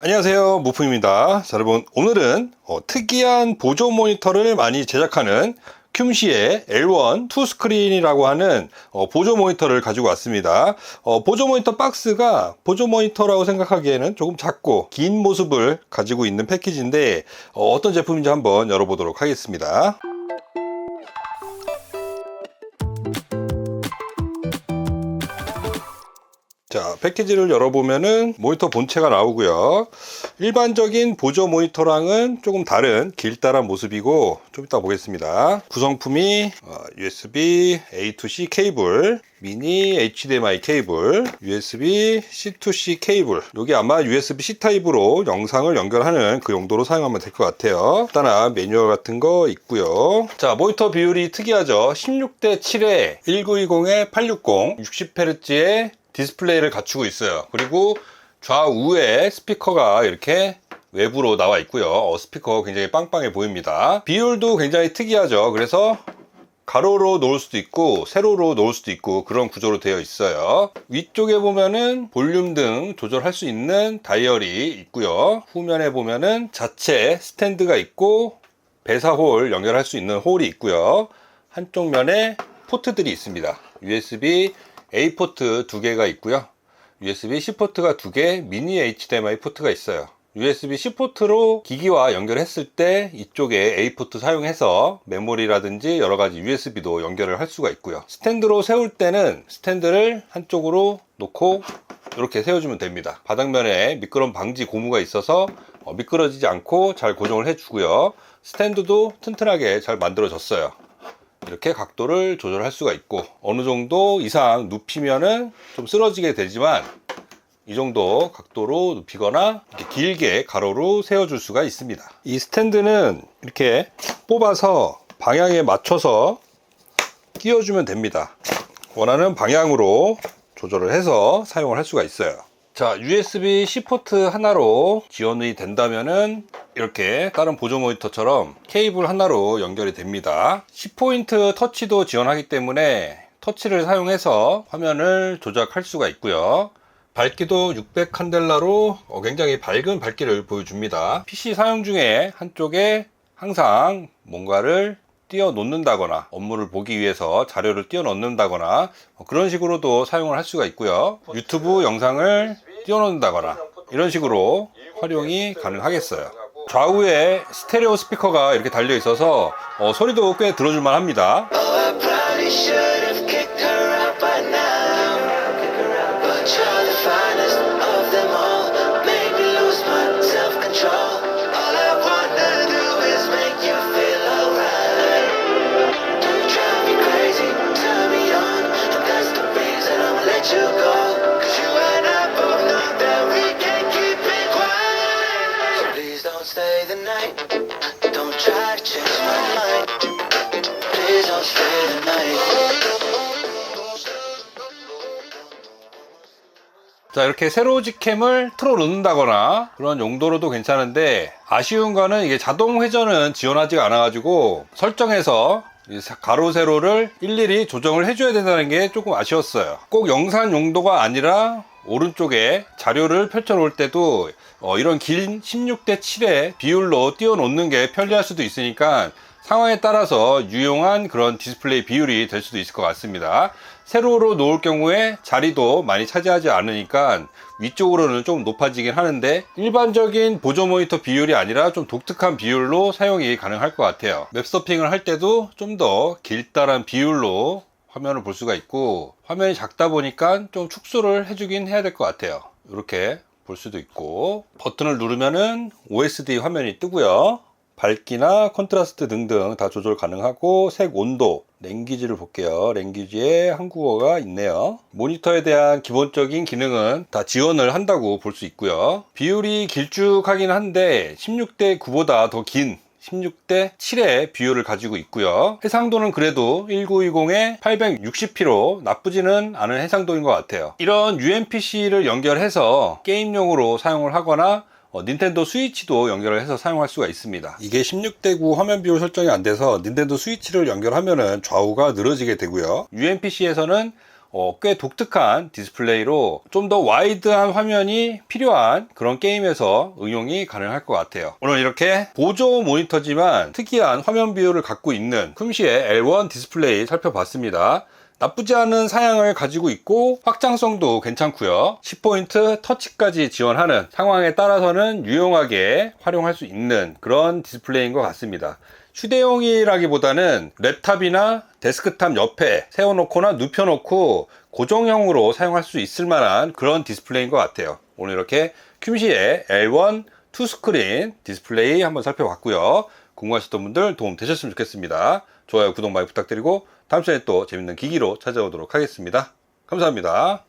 안녕하세요. 무품입니다. 자, 여러분 오늘은 어, 특이한 보조 모니터를 많이 제작하는 큐시의 L1 2 스크린이라고 하는 어, 보조 모니터를 가지고 왔습니다. 어, 보조 모니터 박스가 보조 모니터라고 생각하기에는 조금 작고 긴 모습을 가지고 있는 패키지인데 어, 어떤 제품인지 한번 열어보도록 하겠습니다 자, 패키지를 열어보면은 모니터 본체가 나오고요. 일반적인 보조 모니터랑은 조금 다른 길다란 모습이고 좀 이따 보겠습니다. 구성품이 어, USB A2C 케이블, 미니 HDMI 케이블, USB C2C 케이블. 여기 아마 USB-C 타입으로 영상을 연결하는 그 용도로 사용하면 될 것 같아요. 간단한 매뉴얼 같은 거 있고요. 자, 모니터 비율이 특이하죠. 16대 7에 1920에 860, 60Hz의 디스플레이를 갖추고 있어요. 그리고 좌우에 스피커가 이렇게 외부로 나와 있고요. 어, 스피커 굉장히 빵빵해 보입니다. 비율도 굉장히 특이하죠. 그래서 가로로 놓을 수도 있고 세로로 놓을 수도 있고 그런 구조로 되어 있어요. 위쪽에 보면은 볼륨 등 조절할 수 있는 다이얼이 있고요. 후면에 보면은 자체 스탠드가 있고 배사홀 연결할 수 있는 홀이 있고요. 한쪽 면에 포트들이 있습니다. USB A 포트 두 개가 있고요. USB-C 포트가 두 개, 미니 HDMI 포트가 있어요. USB-C 포트로 기기와 연결했을 때 이쪽에 A 포트 사용해서 메모리라든지 여러 가지 USB도 연결을 할 수가 있고요. 스탠드로 세울 때는 스탠드를 한쪽으로 놓고 이렇게 세워주면 됩니다. 바닥면에 미끄럼 방지 고무가 있어서 어, 미끄러지지 않고 잘 고정을 해주고요. 스탠드도 튼튼하게 잘 만들어졌어요. 이렇게 각도를 조절할 수가 있고 어느 정도 이상 눕히면은 좀 쓰러지게 되지만 이 정도 각도로 눕히거나 이렇게 길게 가로로 세워줄 수가 있습니다. 이 스탠드는 이렇게 뽑아서 방향에 맞춰서 끼워주면 됩니다. 원하는 방향으로 조절을 해서 사용을 할 수가 있어요. 자, USB-C 포트 하나로 지원이 된다면은 이렇게 다른 보조 모니터처럼 케이블 하나로 연결이 됩니다. 10포인트 터치도 지원하기 때문에 터치를 사용해서 화면을 조작할 수가 있고요. 밝기도 600 칸델라로 어, 굉장히 밝은 밝기를 보여줍니다. PC 사용 중에 한쪽에 항상 뭔가를 띄워 놓는다거나 업무를 보기 위해서 자료를 띄워 넣는다거나 어, 그런 식으로도 사용을 할 수가 있고요. 유튜브 영상을 띄워 놓는다거나 이런 식으로 활용이 가능하겠어요. 좌우에 스테레오 스피커가 이렇게 달려 있어서 어, 소리도 꽤 들어줄만 합니다. Oh, 자 이렇게 세로 직캠을 틀어 놓는다거나 그런 용도로도 괜찮은데 아쉬운 거는 이게 자동 회전은 지원하지가 않아 가지고 설정해서 이 가로 세로를 일일이 조정을 해줘야 된다는 게 조금 아쉬웠어요. 꼭 영상 용도가 아니라 오른쪽에 자료를 펼쳐 놓을 때도 어, 이런 긴 16대 7의 비율로 띄워 놓는 게 편리할 수도 있으니까 상황에 따라서 유용한 그런 디스플레이 비율이 될 수도 있을 것 같습니다. 세로로 놓을 경우에 자리도 많이 차지하지 않으니까 위쪽으로는 좀 높아지긴 하는데 일반적인 보조 모니터 비율이 아니라 좀 독특한 비율로 사용이 가능할 것 같아요. 웹서핑을 할 때도 좀 더 길다란 비율로 화면을 볼 수가 있고 화면이 작다 보니까 좀 축소를 해주긴 해야 될 것 같아요. 이렇게 볼 수도 있고 버튼을 누르면은 OSD 화면이 뜨고요. 밝기나 컨트라스트 등등 다 조절 가능하고 색 온도 랭귀지를 볼게요 랭귀지에 한국어가 있네요 모니터에 대한 기본적인 기능은 다 지원을 한다고 볼 수 있고요 비율이 길쭉하긴 한데 16대 9보다 더긴 16대 7의 비율을 가지고 있고요. 해상도는 그래도 1920에 860p로 나쁘지는 않은 해상도인 것 같아요. 이런 UMPC를 연결해서 게임용으로 사용을 하거나 어, 닌텐도 스위치도 연결을 해서 사용할 수가 있습니다. 이게 16대 9 화면 비율 설정이 안 돼서 닌텐도 스위치를 연결하면은 좌우가 늘어지게 되고요. UMPC에서는 어, 꽤 독특한 디스플레이로 좀 더 와이드한 화면이 필요한 그런 게임에서 응용이 가능할 것 같아요. 오늘 이렇게 보조 모니터지만 특이한 화면 비율을 갖고 있는 쿰시의 L1 디스플레이 살펴봤습니다. 나쁘지 않은 사양을 가지고 있고 확장성도 괜찮고요. 10포인트 터치까지 지원하는 상황에 따라서는 유용하게 활용할 수 있는 그런 디스플레이인 것 같습니다. 휴대용이라기보다는 랩탑이나 데스크탑 옆에 세워놓거나 눕혀놓고 고정형으로 사용할 수 있을 만한 그런 디스플레이인 것 같아요. 오늘 이렇게 큐시의 L1 2스크린 디스플레이 한번 살펴봤고요. 궁금하셨던 분들 도움 되셨으면 좋겠습니다. 좋아요, 구독 많이 부탁드리고 다음 시간에 또 재밌는 기기로 찾아오도록 하겠습니다. 감사합니다.